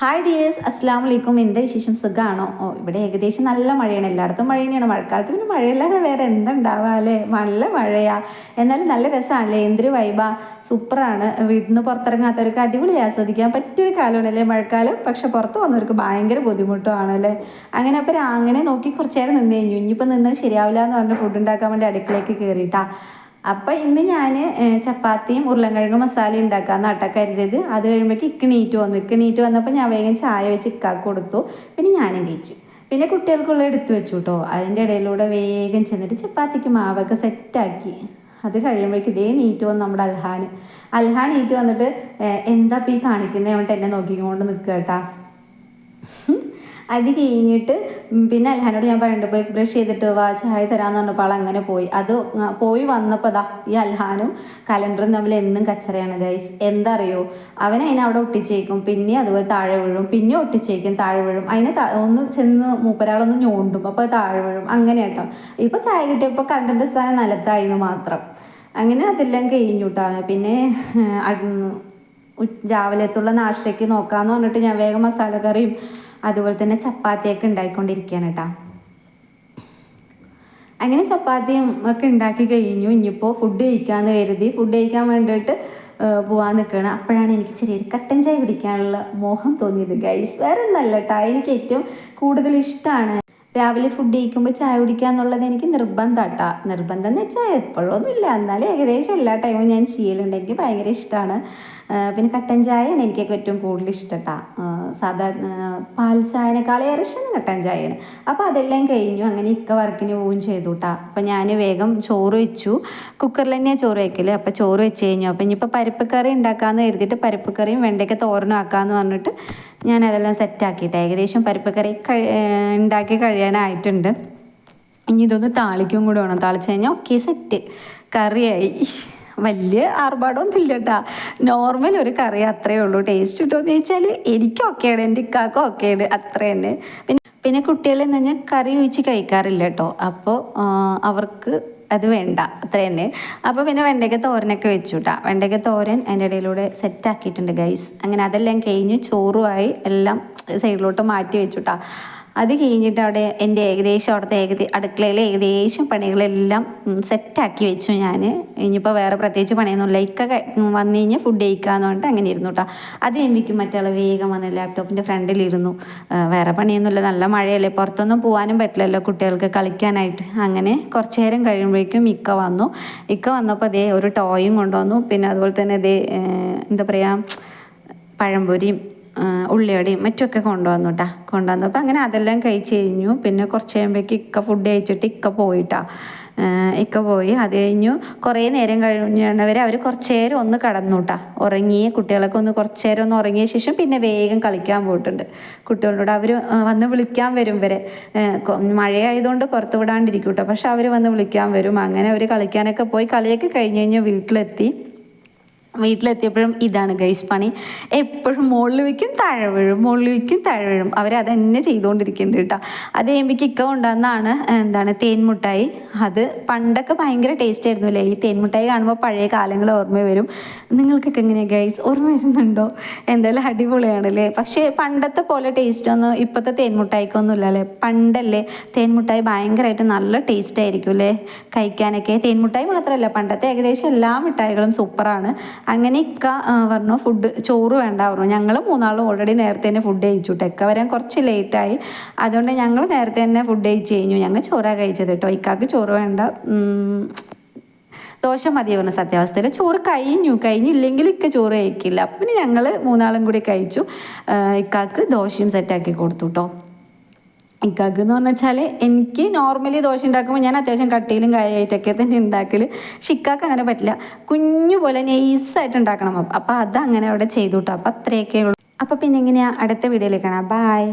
Hi dears അസ്സാം വലൈക്കും എന്താ വിശേഷം? സുഖമാണോ ഓ ഇവിടെ ഏകദേശം നല്ല മഴയാണ്. എല്ലായിടത്തും മഴ തന്നെയാണ് മഴക്കാലത്ത് പിന്നെ മഴയില്ലാതെ വേറെ എന്തുണ്ടാവുക അല്ലേ? നല്ല മഴയാ. എന്നാലും നല്ല രസമാണല്ലേ എന്തൊരു വൈബാ സൂപ്പറാണ്. വീട്ടിൽ നിന്ന് പുറത്തിറങ്ങാത്തവർക്ക് അടിപൊളി ആസ്വദിക്കാൻ പറ്റിയൊരു കാലമാണ് അല്ലേ മഴക്കാലം. പക്ഷെ പുറത്ത് വന്നവർക്ക് ഭയങ്കര ബുദ്ധിമുട്ടുമാണ് അല്ലേ? അങ്ങനെ അപ്പം അങ്ങനെ നോക്കി കുറച്ചേരം നിന്ന് കഴിഞ്ഞു. ഇനിയിപ്പോൾ നിന്ന് ശരിയാവില്ല എന്ന് പറഞ്ഞ് ഫുഡ് ഉണ്ടാക്കാൻ വേണ്ടി അടുക്കളയ്ക്ക് കയറിയിട്ടാ അപ്പം ഇന്ന് ഞാൻ ചപ്പാത്തിയും ഉരുളൻകിഴങ്ങ് മസാല ഉണ്ടാക്കാന്ന് അട്ട കരുതിയത്. അത് കഴിയുമ്പോഴേക്ക് ഇക്ക് നീറ്റ് വന്നു. ഇക്ക് നീറ്റ് വന്നപ്പോൾ ഞാൻ വേഗം ചായ വെച്ച് ഇക്കാക്ക് കൊടുത്തു. പിന്നെ ഞാനും കഴിച്ചു. പിന്നെ കുട്ടികൾക്കുള്ള എടുത്തു വെച്ചു കേട്ടോ അതിന്റെ ഇടയിലൂടെ വേഗം ചെന്നിട്ട് ചപ്പാത്തിക്ക് മാവൊക്കെ സെറ്റാക്കി. അത് കഴിയുമ്പോഴേക്ക് ഇതേ നീറ്റ് വന്നു നമ്മുടെ അൽഹാൻ അൽഹാൻ നീറ്റ് വന്നിട്ട് എന്താ ഇപ്പം ഈ കാണിക്കുന്നത് എന്നിട്ട് എന്നെ നോക്കിക്കൊണ്ട് നിൽക്കുക കേട്ടാ അത് കഴിഞ്ഞിട്ട് പിന്നെ അൽഹാനോട് ഞാൻ പറയുന്നുണ്ട് പോയി ബ്രഷ് ചെയ്തിട്ട് വാ ചായ തരാന്ന് പറഞ്ഞപ്പോൾ ആൾ അങ്ങനെ പോയി. അത് പോയി വന്നപ്പോൾ ദാ ഈ അൽഹാനും കലണ്ടറും തമ്മിൽ എന്നും കച്ചറയാണ് ഗൈസ് എന്താ അറിയോ അവൻ അതിനെ അവിടെ ഒട്ടിച്ചേക്കും പിന്നെ അതുപോലെ താഴെ വീഴും പിന്നെ ഒട്ടിച്ചേക്കും താഴെ വീഴും. അതിനെ ഒന്ന് ചെന്ന് മൂപ്പരാളൊന്ന് ഞോണ്ടും അപ്പോൾ അത് താഴെ വീഴും. അങ്ങനെ കേട്ടോ. ഇപ്പോൾ ചായ കിട്ടിയപ്പോൾ കണ്ടന്റെ സ്ഥാനം നിലത്തായിരുന്നു മാത്രം. അങ്ങനെ അതെല്ലാം കഴിഞ്ഞു കേട്ടോ പിന്നെ രാവിലത്തുള്ള നാഷ്ടയ്ക്ക് നോക്കാന്ന് പറഞ്ഞിട്ട് ഞാൻ വേഗം മസാലക്കറിയും അതുപോലെ തന്നെ ചപ്പാത്തിയൊക്കെ ഉണ്ടാക്കിക്കൊണ്ടിരിക്കുകയാണ് കേട്ടോ. അങ്ങനെ ചപ്പാത്തിയും ഒക്കെ ഉണ്ടാക്കി കഴിഞ്ഞു. ഇനിയിപ്പോൾ ഫുഡ് കഴിക്കാമെന്ന് കരുതി ഫുഡ് കഴിക്കാൻ വേണ്ടിയിട്ട് പോകാൻ നിൽക്കുകയാണ് അപ്പോഴാണ് എനിക്ക് ചെറിയൊരു കട്ടൻ ചായ കുടിക്കാനുള്ള മോഹം തോന്നിയത്. ഗൈസ് വേറെ ഒന്നല്ല കേട്ടോ. എനിക്ക് ഏറ്റവും കൂടുതൽ ഇഷ്ടമാണ് രാവിലെ ഫുഡ് കഴിക്കുമ്പോൾ ചായ കുടിക്കുക എന്നുള്ളത് എനിക്ക് നിർബന്ധം കേട്ടോ നിർബന്ധം എന്ന് വെച്ചാൽ എപ്പോഴൊന്നുമില്ല. എന്നാലും ഏകദേശം എല്ലാ ടൈമും ഞാൻ ചെയ്യലുണ്ട്. എനിക്ക് ഭയങ്കര ഇഷ്ടമാണ് പിന്നെ കട്ടൻ ചായയാണ് എനിക്കൊക്കെ ഏറ്റവും കൂടുതൽ ഇഷ്ടട്ടാ. സാധാ പാൽ ചായനേക്കാളേറെ ഇഷ്ടം കട്ടൻ ചായയാണ്. അപ്പോൾ അതെല്ലാം കഴിഞ്ഞു. അങ്ങനെ ഇക്ക വർക്കിന് പോവുകയും ചെയ്തു കേട്ടാ അപ്പോൾ ഞാൻ വേഗം ചോറ് വെച്ചു. കുക്കറിൽ തന്നെയാണ് ചോറ് വയ്ക്കൽ അപ്പോൾ ചോറ് വെച്ച് കഴിഞ്ഞു. അപ്പോൾ ഇനിയിപ്പോൾ പരിപ്പ് കറി ഉണ്ടാക്കാമെന്ന് കരുതിയിട്ട് പരിപ്പ് കറിയും വെണ്ടയ്ക്ക തോരനും ആക്കാമെന്ന് പറഞ്ഞിട്ട് ഞാൻ അതെല്ലാം സെറ്റാക്കിയിട്ട് ഏകദേശം പരിപ്പക്കറി ഉണ്ടാക്കി കഴിയാനായിട്ടുണ്ട്. ഇനി ഇതൊന്ന് താളിക്കും കൂടെ വേണം. താളിച്ച് കഴിഞ്ഞാൽ ഓക്കെ സെറ്റ് കറിയായി. വലിയ ആർഭാടമൊന്നും ഇല്ല കേട്ടാ നോർമൽ ഒരു കറി അത്രയേ ഉള്ളൂ. ടേസ്റ്റ് കിട്ടുമെന്ന് ചോദിച്ചാൽ എനിക്ക് ഒക്കെയാണ് എന്റെ ഇക്കാക്കും ഒക്കെയാണ് അത്ര തന്നെ. പിന്നെ പിന്നെ കുട്ടികളെന്ന് പറഞ്ഞാൽ കറി ഒഴിച്ച് കഴിക്കാറില്ല കേട്ടോ അപ്പോൾ അവർക്ക് അത് വേണ്ട അത്ര തന്നെ. അപ്പോൾ പിന്നെ വെണ്ടയ്ക്ക തോരനൊക്കെ വെച്ചു കേട്ടോ വെണ്ടയ്ക്ക തോരൻ അതിന്റെ ഇടയിലൂടെ സെറ്റാക്കിയിട്ടുണ്ട് ഗൈസ് അങ്ങനെ അതെല്ലാം കഴിഞ്ഞ് ചോറുമായി എല്ലാം സൈഡിലോട്ട് മാറ്റി വെച്ചു കേട്ടോ അത് കഴിഞ്ഞിട്ട് അവിടെ എന്റെ ഏകദേശം അവിടുത്തെ ഏകദേ അടുക്കളയിലെ ഏകദേശം പണികളെല്ലാം സെറ്റാക്കി വെച്ചു ഞാൻ ഇനിയിപ്പോൾ വേറെ പ്രത്യേകിച്ച് പണിയൊന്നുമില്ല. ഇക്ക വന്നു കഴിഞ്ഞാൽ ഫുഡ് കഴിക്കാന്ന് പറഞ്ഞിട്ട് അങ്ങനെ ഇരുന്നു കേട്ടോ അത് കഴിയുമ്പോഴേക്കും മറ്റുള്ള വേഗം വന്ന് ലാപ്ടോപ്പിന്റെ ഫ്രണ്ടിലിരുന്നു. വേറെ പണിയൊന്നുമില്ല. നല്ല മഴയല്ലേ? പുറത്തൊന്നും പോകാനും പറ്റില്ലല്ലോ കുട്ടികൾക്ക് കളിക്കാനായിട്ട്. അങ്ങനെ കുറച്ച് നേരം കഴിയുമ്പോഴേക്കും ഇക്ക വന്നു. ഇക്ക വന്നപ്പോൾ അതേ ഒരു ടോയും കൊണ്ടുവന്നു. പിന്നെ അതുപോലെ തന്നെ ഇതേ എന്താ പറയുക പഴംപൊരിയും ആ, മറ്റുമൊക്കെ കൊണ്ടുവന്നു കേട്ടാ കൊണ്ടുവന്നപ്പോൾ അങ്ങനെ അതെല്ലാം കഴിച്ച് കഴിഞ്ഞു. പിന്നെ കുറച്ച് കഴിയുമ്പോഴേക്ക് ഇക്ക ഫുഡ് കഴിച്ചിട്ട് ഇക്ക പോയിട്ടാ. ഇക്ക പോയി. അത് കഴിഞ്ഞു കുറേ നേരം കഴിഞ്ഞവരെ അവർ കുറച്ച് നേരം ഒന്ന് കടന്നു കേട്ടാ ഉറങ്ങി കുട്ടികളൊക്കെ ഒന്ന് കുറച്ച് നേരം ഒന്ന് ഉറങ്ങിയ ശേഷം പിന്നെ വേഗം കളിക്കാൻ പോയിട്ടുണ്ട്. കുട്ടികളോട് അവർ വന്ന് വിളിക്കാൻ വരും വരെ. മഴയായതുകൊണ്ട് പുറത്ത് വിടാണ്ടിരിക്കും കേട്ടോ പക്ഷെ അവർ വന്ന് വിളിക്കാൻ വരും. അങ്ങനെ അവർ കളിക്കാനൊക്കെ പോയി. കളിയൊക്കെ കഴിഞ്ഞ് കഴിഞ്ഞ് വീട്ടിലെത്തി. വീട്ടിലെത്തിയപ്പോഴും ഇതാണ് ഗൈസ് പണി. എപ്പോഴും മുകളിൽ വയ്ക്കും താഴെ വീഴും മുകളിൽ വയ്ക്കും താഴെ വീഴും. അവരത് അതന്നെ ചെയ്തുകൊണ്ടിരിക്കുന്നുണ്ട് കേട്ടോ. അത് ഏമ്പിക്ക് ഇക്ക കൊണ്ടുവന്നാണ് എന്താണ് തേൻമുട്ടായി. അത് പണ്ടൊക്കെ ഭയങ്കര ടേസ്റ്റ് ആയിരുന്നു അല്ലേ ഈ തേൻമുട്ടായി കാണുമ്പോൾ പഴയ കാലങ്ങൾ ഓർമ്മ വരും. നിങ്ങൾക്കൊക്കെ എങ്ങനെയാണ് ഗൈസ്? ഓർമ്മ വരുന്നുണ്ടോ? എന്തായാലും അടിപൊളിയാണല്ലേ? പക്ഷേ പണ്ടത്തെ പോലെ ടേസ്റ്റ് ഒന്നും ഇപ്പോഴത്തെ തേൻമുട്ടായിക്കൊന്നും ഇല്ല അല്ലേ പണ്ടല്ലേ തേൻമുട്ടായി ഭയങ്കരമായിട്ട് നല്ല ടേസ്റ്റ് ആയിരിക്കും അല്ലേ? കഴിക്കാനൊക്കെ. തേൻമുട്ടായി മാത്രമല്ല പണ്ടത്തെ ഏകദേശം എല്ലാ മിഠായികളും സൂപ്പറാണ് അങ്ങനെ ഇക്ക പറഞ്ഞു ഫുഡ് ചോറ് വേണ്ട പറഞ്ഞു. ഞങ്ങൾ മൂന്നാളും ഓൾറെഡി നേരത്തെ തന്നെ ഫുഡ് കഴിച്ചു ഇക്ക വരാൻ കുറച്ച് ലേറ്റായി അതുകൊണ്ട് ഞങ്ങൾ നേരത്തെ തന്നെ ഫുഡ് കഴിച്ച് കഴിഞ്ഞു. ഞങ്ങൾ ചോറാണ് കഴിച്ചത് കേട്ടോ ഇക്കാക്ക് ചോറ് വേണ്ട ദോശ മതി പറഞ്ഞു. സത്യാവസ്ഥയിൽ ചോറ് കഴിഞ്ഞു. കഴിഞ്ഞില്ലെങ്കിൽ ഇക്ക ചോറ് കഴിക്കില്ല. അപ്പം ഞങ്ങൾ മൂന്നാളും കൂടി കഴിച്ചു. ഇക്കാക്ക് ദോശയും സെറ്റാക്കി കൊടുത്തു കേട്ടോ ഇക്കാക്ക് എന്ന് പറഞ്ഞാൽ എനിക്ക് നോർമലി ദോശ ഉണ്ടാക്കുമ്പോൾ ഞാൻ അത്യാവശ്യം കട്ടിയിലും കായായിട്ടൊക്കെ തന്നെ ഉണ്ടാക്കൽ പക്ഷെ ഇക്കാക്ക് അങ്ങനെ പറ്റില്ല. കുഞ്ഞു പോലെ നൈസായിട്ട് ഉണ്ടാക്കണം അപ്പം അത് അങ്ങനെ അവിടെ ചെയ്തു കേട്ടോ അപ്പം അത്രയൊക്കെ ഉള്ളൂ. അപ്പം പിന്നെ എങ്ങനെയാ? അടുത്ത വീഡിയോയിൽ കാണാം. ബായ്